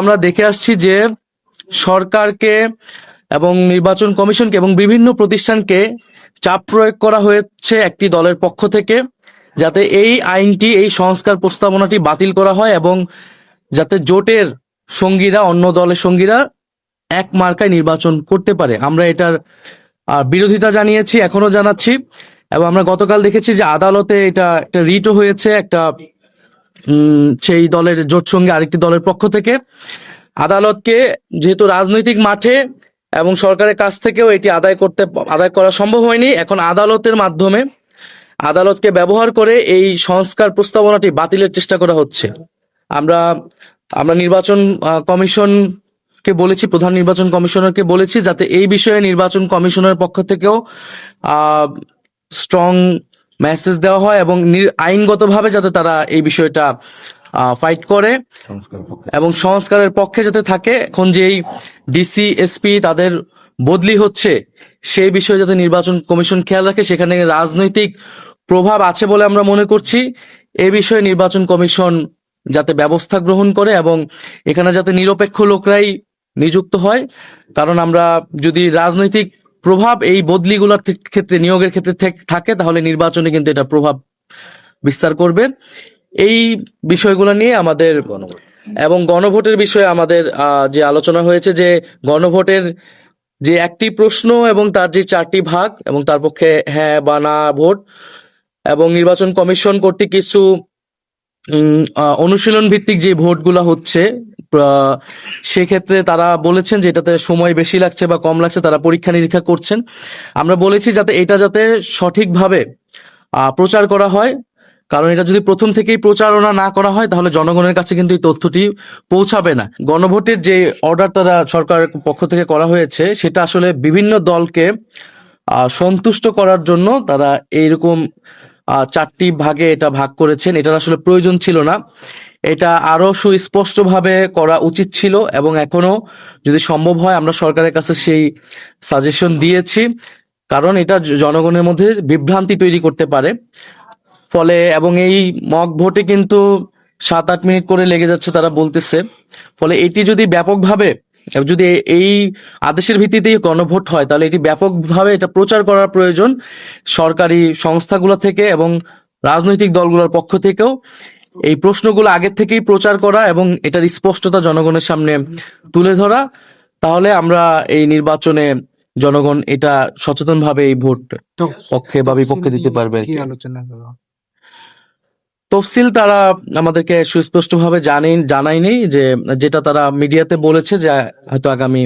আমরা দেখে আসছি যে সরকারকে এবং নির্বাচন কমিশনকে এবং বিভিন্ন প্রতিষ্ঠানকে চাপ প্রয়োগ করা হয়েছে একটি দলের পক্ষ থেকে, যাতে এই আইনটি, এই সংস্কার প্রস্তাবনাটি বাতিল করা হয় এবং যাতে জোটের সঙ্গীরা, অন্য দলের সঙ্গীরা এক মার্কায় নির্বাচন করতে পারে। আমরা এটার বিরোধিতা জানিয়েছি এখনও জানাচ্ছি। এবং আমরা গতকাল দেখেছি যে আদালতে এটা একটা রিটও হয়েছে, একটা সেই দলের জোট সঙ্গে আরেকটি দলের পক্ষ থেকে। আদালতকে যেহেতু রাজনৈতিক মাঠে এবং সরকারের কাছ থেকেও এটি আদায় করতে, আদায় করা সম্ভব হয়নি, এখন আদালতের মাধ্যমে আদালতকে ব্যবহার করে এই সংস্কার প্রস্তাবনাটি বাতিলের চেষ্টা করা হচ্ছে। আমরা আমরা নির্বাচন কমিশনকে বলেছি, প্রধান নির্বাচন কমিশনারকে বলেছি, যাতে এই বিষয়ে নির্বাচন কমিশনের পক্ষ থেকেও স্ট্রং মেসেজ দেওয়া হয় এবং আইনগতভাবে যাতে তারা এই বিষয়টা ফাইট করে এবং সংস্কারের পক্ষে যাতে থাকে। এখন যেই ডিসি এসপি তাদের বদলি হচ্ছে সেই বিষয়ে যাতে নির্বাচন কমিশন খেয়াল রাখে সেখানে রাজনৈতিক প্রভাব আছে বলে আমরা মনে করছি। এ বিষয়ে নির্বাচন কমিশন যাতে ব্যবস্থা গ্রহণ করে এবং এখানে যাতে নিরপেক্ষ লোকরাই নিযুক্ত হয়। কারণ আমরা যদি রাজনৈতিক প্রভাব এই বদলিগুলোর ক্ষেত্রে নিয়োগের ক্ষেত্রে থেক- তাহলে নির্বাচনে কিন্তু এটা প্রভাব বিস্তার করবে। এই বিষয়গুলো নিয়ে আমাদের এবং গণভোটের বিষয়ে আমাদের যে আলোচনা হয়েছে যে গণভোটের যে একটি প্রশ্ন এবং তার যে চারটি ভাগ এবং তার পক্ষে হ্যাঁ বা না ভোট এবং নির্বাচন কমিশন কর্তৃক কিছু অনুশীলন ভিত্তিক যে ভোটগুলো হচ্ছে সেক্ষেত্রে তারা বলেছেন যে এটাতে সময় বেশি লাগছে বা কম লাগছে, তারা পরীক্ষা নিরীক্ষা করছেন। আমরা বলেছি যাতে এটা যাতে সঠিকভাবে প্রচার করা হয়। কারণ এটা যদি প্রথম থেকেই প্রচারণা না করা হয়, তাহলে জনগণের কাছে কিন্তু এই তথ্যটি পৌঁছাবে না। গণভোটের যে অর্ডার তারা সরকারের পক্ষ থেকে করা হয়েছে, সেটা আসলে বিভিন্ন দলকে সন্তুষ্ট করার জন্য তারা এইরকম চারটি ভাগে এটা ভাগ করেছেন। এটার আসলে প্রয়োজন ছিল না। এটা আরও সুস্পষ্টভাবে করা উচিত ছিল এবং এখনও যদি সম্ভব হয়, আমরা সরকারের কাছে সেই সাজেশন দিয়েছি। কারণ এটা জনগণের মধ্যে বিভ্রান্তি তৈরি করতে পারে। ফলে, এবং এই মক ভোটে কিন্তু সাত আট মিনিট করে লেগে যাচ্ছে তারা বলতেছে। ফলে এটি যদি ব্যাপকভাবে, যদি এই আদেশের ভিত্তিতেই গণভোট হয়, তাহলে এটি ব্যাপকভাবে এটা প্রচার করার প্রয়োজন সরকারি সংস্থাগুলো থেকে এবং রাজনৈতিক দলগুলোর পক্ষ থেকেও। এই প্রশ্নগুলো আগের থেকেই প্রচার করা এবং এটার স্পষ্টতা জনগণের সামনে তুলে ধরা। তাহলে আমরা এই নির্বাচনে জনগণ এটা সচেতনভাবে এই ভোট পক্ষে বা বিপক্ষে দিতে পারবে। আলোচনা তফসিল তারা আমাদেরকে সুস্পষ্টভাবে জানেন জানায়নি যে যেটা তারা মিডিয়াতে বলেছে যে হয়তো আগামী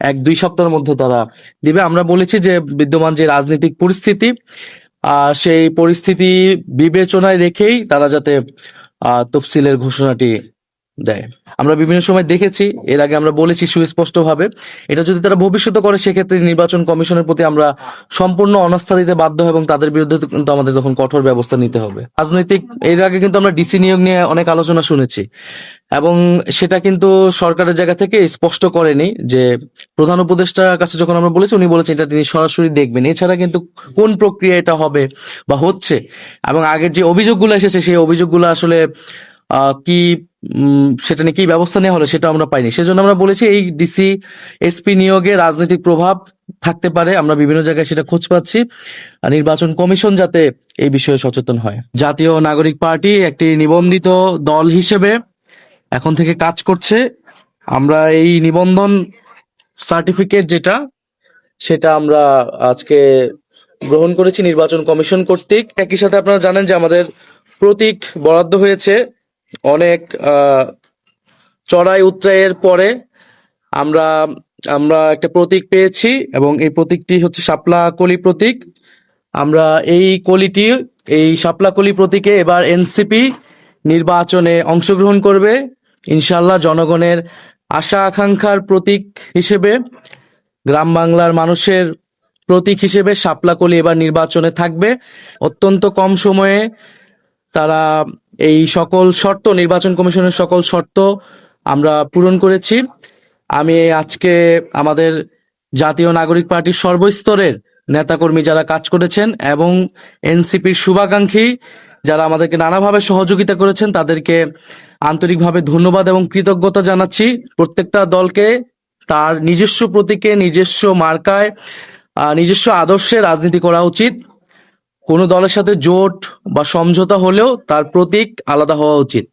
এক দুই সপ্তাহের মধ্যে তারা দিবে। আমরা বলেছি যে বিদ্যমান যে রাজনৈতিক পরিস্থিতি সেই পরিস্থিতি বিবেচনায় রেখেই তারা যাতে তফসিলের ঘোষণাটি দেয়। আমরা বিভিন্ন সময় দেখেছি, এর আগে আমরা বলেছি সুস্পষ্টভাবে। এটা যদি তারা ভবিষ্যতে করে, সেক্ষেত্রে নির্বাচন কমিশনের প্রতি আমরা সম্পূর্ণ অনাস্থা দিতে বাধ্য এবং তাদের বিরুদ্ধে কিন্তু আমাদের তখন কঠোর ব্যবস্থা নিতে হবে। রাজনৈতিক, এর আগে কিন্তু আমরা ডিসি নিয়োগ নিয়ে অনেক আলোচনা শুনেছি এবং সেটা কিন্তু সরকারের জায়গা থেকে স্পষ্ট করেনি যে প্রধান উপদেষ্টার কাছে যখন আমরা বলেছি, উনি বলেছেন এটা তিনি সরাসরি দেখবেন। এছাড়া কিন্তু কোন প্রক্রিয়া এটা হবে বা হচ্ছে এবং আগের যে অভিযোগগুলো এসেছে, সেই অভিযোগগুলো আসলে কি সেটা নিয়ে কি ব্যবস্থা নেওয়া হলো সেটা আমরা পাইনি। সেজন্য আমরা বলেছি এই ডিসি এসপি নিয়োগে রাজনৈতিক প্রভাব থাকতে পারে, আমরা বিভিন্ন জায়গায় সেটা খোঁজ পাচ্ছি। নির্বাচন কমিশন যাতে এই বিষয়ে সচেতন হয়। জাতীয় নাগরিক পার্টি একটি নিবন্ধিত দল হিসেবে এখন থেকে কাজ করছে। আমরা এই নিবন্ধন সার্টিফিকেট যেটা, সেটা আমরা আজকে গ্রহণ করেছি নির্বাচন কমিশন কর্তৃক। একই সাথে আপনারা জানেন যে আমাদের প্রতীক বরাদ্দ হয়েছে। অনেক চড়াই উত্রায়ের পরে আমরা আমরা একটা প্রতীক পেয়েছি এবং এই প্রতীকটি হচ্ছে শাপলা কলি প্রতীক। আমরা এই কলিটি, এই শাপলা কলি প্রতীকে এবার এনসিপি নির্বাচনে অংশগ্রহণ করবে। ইনশাল্লাহ জনগণের আশা আকাঙ্ক্ষার প্রতীক হিসেবে, গ্রাম বাংলার মানুষের প্রতীক হিসেবে শাপলাকলি এবার নির্বাচনে থাকবে। অত্যন্ত কম সময়ে তারা এই সকল শর্ত, নির্বাচন কমিশনের সকল শর্ত আমরা পূরণ করেছি। আমি আজকে আমাদের জাতীয় নাগরিক পার্টির সর্বস্তরের নেতাকর্মী যারা কাজ করেছেন এবং এনসিপির শুভাকাঙ্ক্ষী যারা আমাদেরকে নানাভাবে সহযোগিতা করেছেন, তাদেরকে আন্তরিকভাবে ধন্যবাদ এবং কৃতজ্ঞতা জানাচ্ছি। প্রত্যেকটা দলকে তার নিজস্ব প্রতীকে, নিজস্ব মার্কায় নিজস্ব আদর্শে রাজনীতি করা উচিত। কোনো দলের সাথে জোট বা সমঝোতা হলেও তার প্রতীক আলাদা হওয়া উচিত।